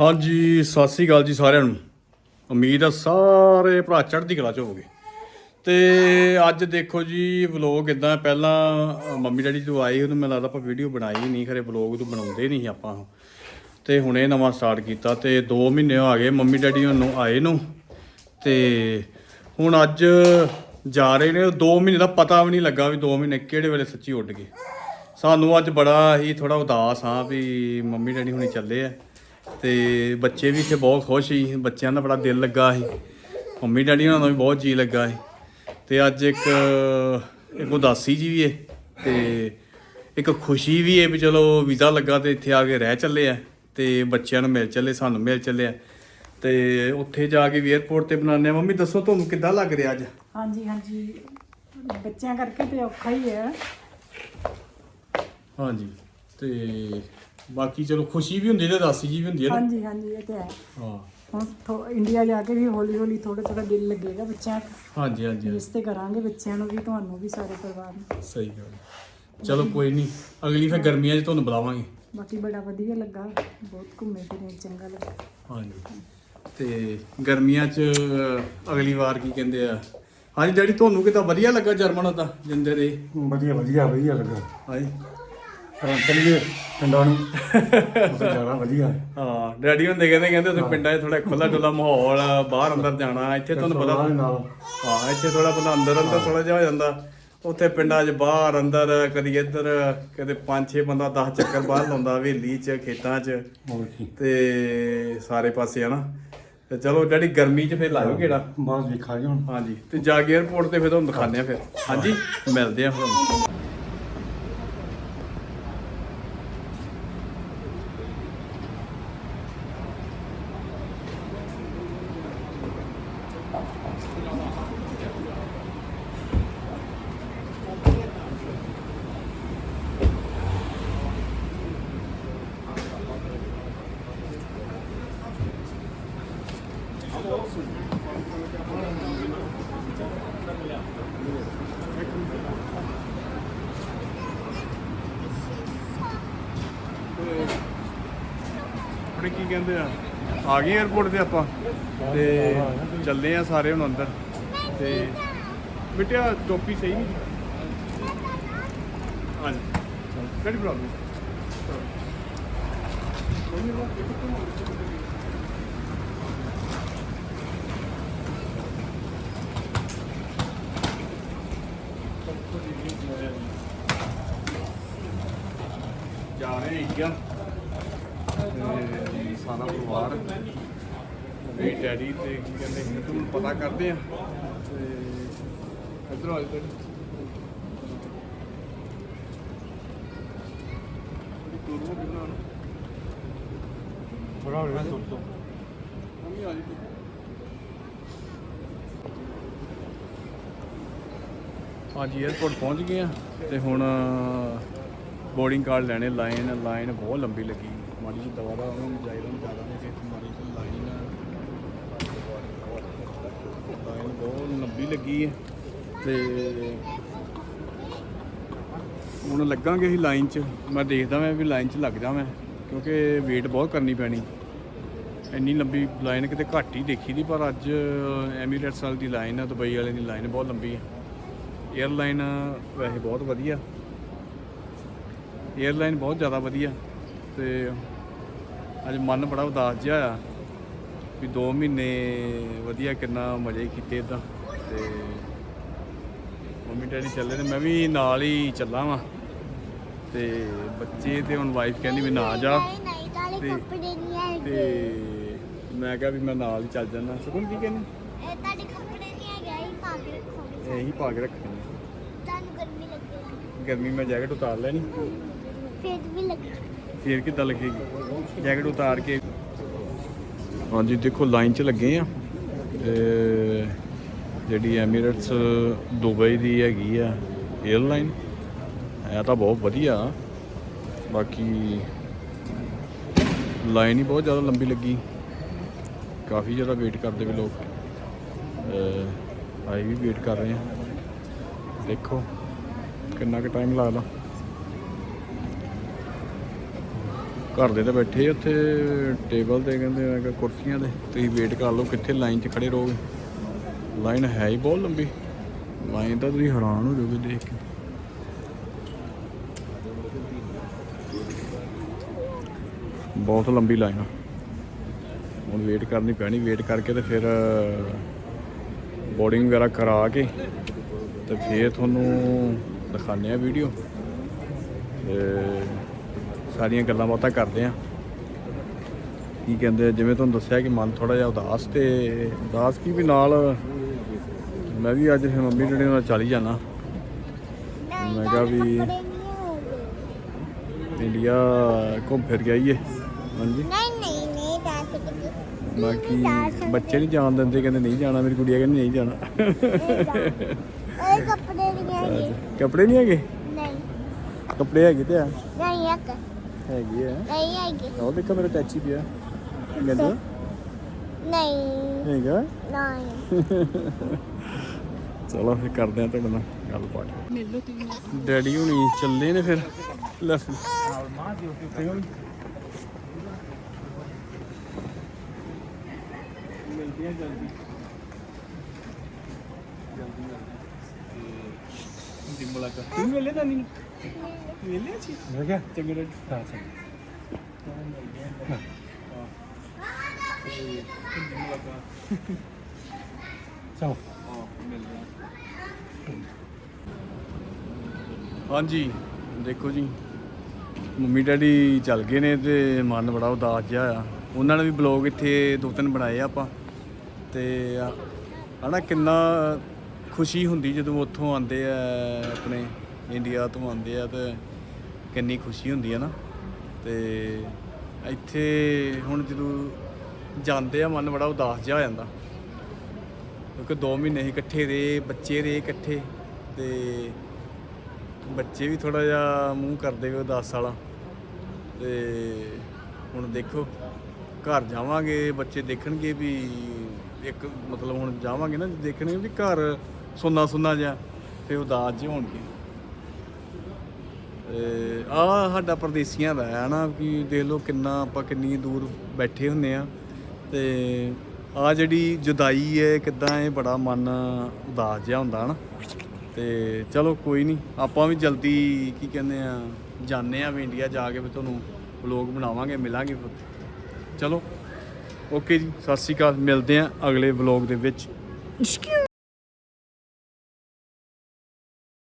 ਹਾਂਜੀ, ਸਤਿ ਸ੍ਰੀ ਅਕਾਲ ਜੀ ਸਾਰਿਆਂ ਨੂੰ। ਉਮੀਦ ਆ ਸਾਰੇ ਭਰਾ ਚੜ੍ਹਦੀ ਕਲਾ ਚ ਹੋਵੋਗੇ। ਤੇ ਅੱਜ ਦੇਖੋ ਜੀ ਵਲੋਗ ਇਦਾਂ ਪਹਿਲਾਂ ਮੰਮੀ ਡੈਡੀ ਤੋਂ ਆਏ ਉਹਨੂੰ ਮੈਨੂੰ ਲੱਗਦਾ ਆਪਾਂ ਵੀਡੀਓ ਬਣਾਈ ਨਹੀਂ, ਖਰੇ ਵਲੋਗ ਤੋਂ ਬਣਾਉਂਦੇ ਨਹੀਂ ਸੀ ਆਪਾਂ। ਤੇ ਹੁਣੇ ਨਵਾਂ ਸਟਾਰਟ ਕੀਤਾ ਤੇ 2 ਮਹੀਨੇ ਆ ਗਏ ਮੰਮੀ ਡੈਡੀ ਨੂੰ ਆਏ ਨੂੰ। ਤੇ ਹੁਣ ਅੱਜ ਜਾ ਰਹੇ ਨੇ 2 ਮਹੀਨੇ ਦਾ ਪਤਾ ਵੀ ਨਹੀਂ ਲੱਗਾ ਵੀ 2 ਮਹੀਨੇ ਕਿਹੜੇ ਵੇਲੇ ਸੱਚੀ ਉੱਡ ਗਏ। ਸਾਨੂੰ ਅੱਜ ਬੜਾ ਹੀ ਥੋੜਾ ਉਦਾਸ ਹਾਂ ਵੀ ਮੰਮੀ ਡੈਡੀ ਹੁਣੇ ਚੱਲੇ ਆ। ਤੇ ਬੱਚੇ ਵੀ ਇੱਥੇ ਬਹੁਤ ਖੁਸ਼ ਸੀ। ਬੱਚਿਆਂ ਦਾ ਬੜਾ ਦਿਲ ਲੱਗਾ ਸੀ। ਮੰਮੀ ਡੈਡੀ ਉਹਨਾਂ ਦਾ ਵੀ ਬਹੁਤ ਜੀ ਲੱਗਾ ਸੀ। ਤੇ ਅੱਜ ਇੱਕ ਇੱਕ ਉਦਾਸੀ ਜੀ ਵੀ ਹੈ ਤੇ ਇੱਕ ਖੁਸ਼ੀ ਵੀ ਹੈ ਵੀ ਚਲੋ ਵੀਜ਼ਾ ਲੱਗਾ ਤੇ ਇੱਥੇ ਆ ਕੇ ਰਹਿ ਚੱਲੇ ਆ ਤੇ ਬੱਚਿਆਂ ਨੂੰ ਮਿਲ ਚੱਲੇ ਸਾਨੂੰ ਮਿਲ ਚੱਲੇ ਆ। ਤੇ ਉੱਥੇ ਜਾ ਕੇ ਵੀ 에어ਪੋਰਟ ਤੇ ਬਣਾਉਂਦੇ ਆ। ਮੰਮੀ ਦੱਸੋ ਤੁਹਾਨੂੰ ਕਿੱਦਾਂ ਲੱਗ ਰਿਹਾ ਅੱਜ? ਹਾਂਜੀ ਹਾਂਜੀ। ਬੱਚਿਆਂ ਕਰਕੇ ਤੇ ਔਖਾ ਹੀ ਹੈ ਹਾਂਜੀ। ਤੇ ਬਾਕੀ ਚਲੋ ਖੁਸ਼ੀ ਵੀ ਹੁੰਦੀ ਤੇ ਉਦਾਸੀ ਜੀ ਵੀ ਹੁੰਦੀ ਹੈ ਨਾ। ਹਾਂਜੀ ਹਾਂਜੀ ਇਹ ਤੇ ਹੈ। ਹਾਂ। ਹੁਣ ਥੋ- ਇੰਡੀਆ ਜਾ ਕੇ ਵੀ ਹੌਲੀ ਹੌਲੀ ਥੋੜਾ ਥੋੜਾ ਦਿਲ ਲੱਗੇਗਾ ਬੱਚਿਆਂ ਹਾਂਜੀ ਹਾਂਜੀ ਰਿਸ਼ਤੇ ਕਰਾਂਗੇ ਬੱਚਿਆਂ ਨੂੰ ਵੀ ਤੁਹਾਨੂੰ ਵੀ ਸਾਰੇ ਪਰਿਵਾਰ ਨੂੰ। ਸਹੀ ਗੱਲ ਹੈ। ਚਲੋ ਕੋਈ ਨਹੀਂ ਅਗਲੀ ਫਿਰ ਗਰਮੀਆਂ 'ਚ ਤੁਹਾਨੂੰ ਬੁਲਾਵਾਂਗੇ। ਬਾਕੀ ਬੜਾ ਵਧੀਆ ਲੱਗਾ ਬਹੁਤ ਘੁੰਮੇ ਫਿਰੇ ਚੰਗਾ ਲੱਗਾ। ਹਾਂਜੀ। ਤੇ ਗਰਮੀਆਂ 'ਚ ਅਗਲੀ ਵਾਰ ਕੀ ਕਹਿੰਦੇ ਆ? ਹਾਂਜੀ ਡੈਡੀ ਤੁਹਾਨੂੰ ਕਿਤਾ ਵਧੀਆ ਲੱਗਾ ਜਰਮਨ ਦਾ ਜਿੰਦੇ ਰਹੇ ਵਧੀਆ ਵਧੀਆ ਵਧੀਆ ਲੱਗਾ। ਹਾਂਜੀ। ਚਲੀਏ ਪਿੰਡਾਂ ਨੂੰ। ਉੱਥੇ ਜਾਣਾ ਵਧੀਆ। ਹਾਂ ਡੈਡੀ ਹੁੰਦੇ ਕਹਿੰਦੇ ਕਹਿੰਦੇ ਤੁਸੀਂ ਪਿੰਡਾਂ 'ਚ ਥੋੜਾ ਖੁੱਲਾ ਡੁੱਲਾ ਮਾਹੌਲ ਆ, ਬਾਹਰ ਅੰਦਰ ਜਾਣਾ ਇੱਥੇ ਤੁਹਾਨੂੰ ਪਤਾ ਨਾਲ ਨਾਲ। ਹਾਂ ਇੱਥੇ ਥੋੜਾ ਬੰਦਾ ਅੰਦਰ ਅੰਦਰ ਥੋੜਾ ਜਿਹਾ ਹੋ ਜਾਂਦਾ। ਉੱਥੇ ਪਿੰਡਾਂ 'ਚ ਬਾਹਰ ਅੰਦਰ ਕਦੀ ਇੱਧਰ ਕਦੇ 5-6 ਬੰਦਾ 10 ਚੱਕਰ ਬਾਹਰ ਲਾਉਂਦਾ ਹਵੇਲੀ 'ਚ ਖੇਤਾਂ 'ਚ। ਹੋਰ ਕੀ। ਤੇ ਸਾਰੇ ਪਾਸੇ ਹਨਾ। ਤੇ ਚਲੋ ਜਿਹੜੀ ਗਰਮੀ 'ਚ ਫਿਰ ਲਾਇਓ ਕਿਹੜਾ? ਬਾਹਰ ਦੇਖਾਂਗੇ ਹੁਣ। ਹਾਂਜੀ ਤੇ ਜਾ ਕੇ 에어ਪੋਰਟ ਤੇ ਫਿਰ ਤੁਹਾਨੂੰ ਦਿਖਾਉਂਦੇ ਆ ਫਿਰ। ਹਾਂਜੀ ਮਿਲਦੇ ਆ ਫਿਰ। ਆਪਣੇ ਕੀ ਕਹਿੰਦੇ ਆ? ਆ ਗਏ 에어ਪੋਰਟ ਤੇ ਆਪਾਂ। ਤੇ ਚੱਲਦੇ ਆ ਸਾਰੇ ਹੁਣ ਅੰਦਰ। ਤੇ ਬਿਟਿਆ ਟੋਪੀ ਸਹੀ ਨਹੀਂ ਹਾਂਜੀ। ਕਿਹੜੀ ਪ੍ਰੋਬਲਮ ਜਾ ਰਹੇ ਹਾਂ ਤੇ ਸਾਰਾ ਪਰਿਵਾਰ ਵੀ ਡੈਡੀ ਤੇ ਕੀ ਕਹਿੰਦੇ ਤੁਹਾਨੂੰ ਪਤਾ ਕਰਦੇ ਆ। ਤੇ ਇਧਰ ਆ ਇੱਧਰ ਟੂਰ ਨੂੰ ਕਿੰਨਾ ਬੜਾ ਹੋ ਰਿਹਾ ਤੁਰ ਤੋਂ ਮੰਮੀ ਆ ਜੀ ਹਾਂਜੀ 에어ਪੋਰਟ ਪਹੁੰਚ ਗਏ ਆ ਤੇ ਹੁਣ ਬੋਰਡਿੰਗ ਕਾਰਡ ਲੈਣੇ ਲਾਈਨ ਲਾਈਨ ਬਹੁਤ ਲੰਬੀ ਲੱਗੀ। ਮਾੜੀ ਜਿਹੀ ਦਵਾ ਦਾ ਉਹਨੂੰ ਜਾਈਦਾ ਨੂੰ ਜ਼ਿਆਦਾ ਨਹੀਂ ਕਿ ਮਾੜੀ ਜਿਹੀ ਲਾਈਨ ਲਾਈਨ ਬਹੁਤ ਲੰਬੀ ਲੱਗੀ ਹੈ। ਤੇ ਹੁਣ ਲੱਗਾਂਗੇ ਹੀ ਲਾਈਨ 'ਚ। ਮੈਂ ਦੇਖਦਾ ਮੈਂ ਵੀ ਲਾਈਨ 'ਚ ਲੱਗ ਜਾਵਾਂ ਕਿਉਂਕਿ ਵੇਟ ਬਹੁਤ ਕਰਨੀ ਪੈਣੀ। ਇੰਨੀ ਲੰਬੀ ਲਾਈਨ ਕਿਤੇ ਘੱਟ ਹੀ ਦੇਖੀ ਦੀ, ਪਰ ਅੱਜ ਐਮੀਰੇਟਸ ਵਾਲੀ ਦੀ ਲਾਈਨ ਆ, ਦੁਬਈ ਵਾਲੇ ਦੀ ਲਾਈਨ ਬਹੁਤ ਲੰਬੀ ਹੈ 에ਅਰਲਾਈਨ ਵੈਸੇ ਬਹੁਤ ਵਧੀਆ। 에ਅਰਲਾਈਨ ਬਹੁਤ ਜ਼ਿਆਦਾ ਵਧੀਆ। ਤੇ ਅੱਜ ਮਨ ਬੜਾ ਉਦਾਸ ਜਿਹਾ ਆ ਵੀ 2 ਮਹੀਨੇ ਵਧੀਆ ਕਿੰਨਾ ਮਜ਼ੇ ਕੀਤੇ ਇਦਾਂ ਤੇ ਮੰਮੀ ਡੈਡੀ ਚੱਲੇ ਨੇ ਮੈਂ ਵੀ ਨਾਲ ਹੀ ਚੱਲਾਂ ਵਾਂ ਤੇ ਬੱਚੇ ਤੇ ਹੁਣ ਵਾਈਫ ਕਹਿੰਦੀ ਵੀ ਨਾ ਜਾ ਤੇ- ਤੇ ਮੈਂ ਕਿਹਾ ਵੀ ਮੈਂ ਨਾਲ ਹੀ ਚੱਲ ਜਾਣਾ ਸੁਕੂਨ ਕੀ ਕਹਿੰਦੀ? ਇਹ ਤੁਹਾਡੇ ਕੱਪੜੇ ਨਹੀਂ ਹੈਗੇ ਇਹ ਪਾ ਕੇ ਰੱਖੋਗੇ। ਇਹੀ ਪਾ ਕੇ ਰੱਖਣੀ। ਤੁਹਾਨੂੰ ਗਰਮੀ ਲੱਗੇਗੀ ਗਰਮੀ ਮੈਂ ਜੈਕਟ ਉਤਾਰ ਲੈਣੀ। ਫਿਰ ਵੀ ਲੱਗੇ। ਫੇਰ ਕਿੱਦਾਂ ਲੱਗੇਗੀ? ਜੈਕਟ ਉਤਾਰ ਕੇ। ਹਾਂਜੀ ਦੇਖੋ ਲਾਈਨ 'ਚ ਲੱਗੇ ਆ। ਤੇ ਜਿਹੜੀ ਐਮੀਰੇਟਸ ਦੁਬਈ ਦੀ ਹੈਗੀ ਆ 에ਅਰਲਾਈਨ ਇਹ ਤਾਂ ਬਹੁਤ ਵਧੀਆ। ਬਾਕੀ ਲਾਈਨ ਹੀ ਬਹੁਤ ਜ਼ਿਆਦਾ ਲੰਬੀ ਲੱਗੀ। ਕਾਫੀ ਜ਼ਿਆਦਾ ਵੇਟ ਕਰਦੇ ਵੀ ਲੋਕ। ਅਹ, ਅਸੀਂ ਵੀ ਵੇਟ ਕਰ ਰਹੇ ਹਾਂ ਦੇਖੋ ਕਿੰਨਾ ਕੁ ਟਾਈਮ ਲੱਗਦਾ ਘਰ ਦੇ ਤਾਂ ਬੈਠੇ ਉੱਥੇ ਟੇਬਲ ਤੇ ਕਹਿੰਦੇ ਆ ਕਿ ਕੁਰਸੀਆਂ ਤੇ। ਤੁਸੀਂ ਵੇਟ ਕਰ ਲਓ ਕਿੱਥੇ ਲਾਈਨ 'ਚ ਖੜੇ ਰਹੋਗੇ। ਲਾਈਨ ਹੈ ਹੀ ਬਹੁਤ ਲੰਬੀ। ਲਾਈਨ ਤਾਂ ਤੁਸੀਂ ਹੈਰਾਨ ਹੋ ਜਾਓਗੇ ਦੇਖ ਕੇ। ਬਹੁਤ ਲੰਬੀ ਲਾਈਨ ਆ। ਹੁਣ ਵੇਟ ਕਰਨੀ ਪੈਣੀ। ਵੇਟ ਕਰਕੇ ਤੇ ਫਿਰ ਬੋਰਡਿੰਗ ਵਗੈਰਾ ਕਰਾ ਕੇ ਤੇ ਫਿਰ ਤੁਹਾਨੂੰ ਦਿਖਾਉਂਦੇ ਆ ਵੀਡੀਓ ਤੇ ਸਾਰੀਆਂ ਗੱਲਾਂ ਬਾਤਾਂ ਕਰਦੇ ਆ। ਕੀ ਕਹਿੰਦੇ ਜਿਵੇਂ ਤੁਹਾਨੂੰ ਦੱਸਿਆ ਕਿ ਮਨ ਥੋੜਾ ਜਿਹਾ ਉਦਾਸ ਤੇ ਉਦਾਸ ਕੀ ਵੀ ਨਾਲ ਮੈਂ ਵੀ ਅੱਜ ਫਿਰ ਮੰਮੀ ਡੈਡੀ ਨਾਲ ਚੱਲ ਜਾਣਾ। ਮੈਂ ਕਿਹਾ ਵੀ ਇੰਡੀਆ ਘੁੰਮ ਫਿਰ ਕੇ ਆਈਏ। ਹਾਂਜੀ। ਨਹੀਂ ਨਹੀਂ ਨਹੀਂ ਜਾ ਸਕਦੇ ਬਾਕੀ ਬੱਚੇ ਨਹੀਂ ਜਾਣ ਦਿੰਦੇ ਕਹਿੰਦੇ ਨਹੀਂ ਜਾਣਾ ਮੇਰੀ ਕੁੜੀਆ ਕਹਿੰਦੀ ਨਹੀਂ ਜਾਣਾ। ਇਹ ਕੱਪੜੇ ਨਹੀਂ ਹੈਗੇ। ਕੱਪੜੇ ਨਹੀਂ ਹੈਗੇ? ਨਹੀਂ। ਕੱਪੜੇ ਹੈਗੇ ਤੇ ਆ। ਨਹੀਂ ਹੈਗੇ। ਹੈਗੇ ਆ ਨਹੀਂ ਹੈਗੇ। ਉਹ ਦੇਖੋ ਮੇਰਾ ਟੈਚੀ ਪਿਆ ਕਹਿੰਦਾ ਨਹੀਂ। ਹੈਗਾ? ਨਹੀਂ। ਚਲੋ ਫਿਰ ਕਰਦੇ ਆ ਤੁਹਾਡੇ ਨਾਲ ਗੱਲਬਾਤ। ਮਿਲੋ ਤੁਸੀਂ। ਡੈਡੀ ਹੁਣੀ ਚੱਲੇ ਨੇ ਫਿਰ। ਲੈ ਫਿਰ। ਜਲਦੀ ਜਲਦੀ। ਦੀ ਮੁਲਾਕਾਤ। ਤੂੰ ਮਿਲੇ ਤਾਂ ਨਹੀਂ। ਮਿਲੇ ਸੀ। ਹੋ ਗਿਆ ਚੰਗੇ ਡੈਡੀ ਹਾਂ ਚੰਗਾ। ਚਲੋ ਹਾਂਜੀ ਦੇਖੋ ਜੀ। ਮੰਮੀ ਡੈਡੀ ਚੱਲ ਗਏ ਨੇ ਤੇ ਮਨ ਬੜਾ ਉਦਾਸ ਜਿਹਾ ਆ। ਉਹਨਾਂ ਨੇ ਵੀ ਬਲੌਗ ਇੱਥੇ ਦੋ ਤਿੰਨ ਬਣਾਏ ਆ ਆਪਾਂ। ਤੇ ਹਨਾ ਕਿੰਨਾ ਖੁਸ਼ੀ ਹੁੰਦੀ ਜਦੋਂ ਉੱਥੋਂ ਆਉਂਦੇ ਆ, ਆਪਣੇ ਇੰਡੀਆ ਤੋਂ ਆਉਂਦੇ ਆ ਤੇ ਕਿੰਨੀ ਖੁਸ਼ੀ ਹੁੰਦੀ ਹੈ ਨਾ। ਤੇ ਇੱਥੇ ਹੁਣ ਜਦੋਂ ਜਾਂਦੇ ਆ, ਮਨ ਬੜਾ ਉਦਾਸ ਜਿਹਾ ਹੋ ਜਾਂਦਾ। ਕਿਉਂਕਿ 2 ਮਹੀਨੇ ਹੀ ਇਕੱਠੇ ਰਹੇ, ਬੱਚੇ ਰਹੇ ਇਕੱਠੇ ਤੇ ਬੱਚੇ ਵੀ ਥੋੜਾ ਜਿਹਾ ਮੂੰਹ ਕਰਦੇ ਵੇ ਉਦਾਸ ਵਾਲਾ। ਤੇ ਹੁਣ ਦੇਖੋ, ਘਰ ਜਾਵਾਂਗੇ, ਬੱਚੇ ਦੇਖਣਗੇ ਵੀ ਇੱਕ ਮਤਲਬ ਹੁਣ ਜਾਵਾਂਗੇ ਨਾ, ਦੇਖਣਗੇ ਵੀ ਘਰ ਸੁੰਨਾ ਸੁੰਨਾ ਜਿਹਾ, ਤੇ ਉਦਾਸ ਜਿਹੇ ਹੋਣਗੇ। ਆ ਸਾਡਾ ਪਰਦੇਸੀਆਂ ਦਾ ਹੈ ਨਾ ਕਿ ਦੇਖ ਲਓ ਕਿੰਨਾ ਆਪਾਂ ਕਿੰਨੀ ਦੂਰ ਬੈਠੇ ਹੁੰਨੇ ਆ। ਤੇ ਆ ਜਿਹੜੀ ਜੁਦਾਈ ਹੈ ਕਿਦਾਂ ਇਹ ਬੜਾ ਮਨ ਉਦਾਸ ਜਿਹਾ ਹੁੰਦਾ ਨਾ। ਤੇ ਚਲੋ ਕੋਈ ਨਹੀਂ ਆਪਾਂ ਵੀ ਜਲਦੀ ਕੀ ਕਹਿੰਦੇ ਆ ਜਾਣੇ ਆ ਵੀ ਇੰਡੀਆ ਜਾ ਕੇ ਵੀ ਤੁਹਾਨੂੰ ਵਲੋਗ ਬਣਾਵਾਂਗੇ, ਮਿਲਾਂਗੇ ਚਲੋ ਓਕੇ ਜੀ, ਸਤਿ ਸ਼੍ਰੀ ਅਕਾਲ, ਮਿਲਦੇ ਆ ਅਗਲੇ ਵਲੋਗ ਦੇ ਵਿੱਚ।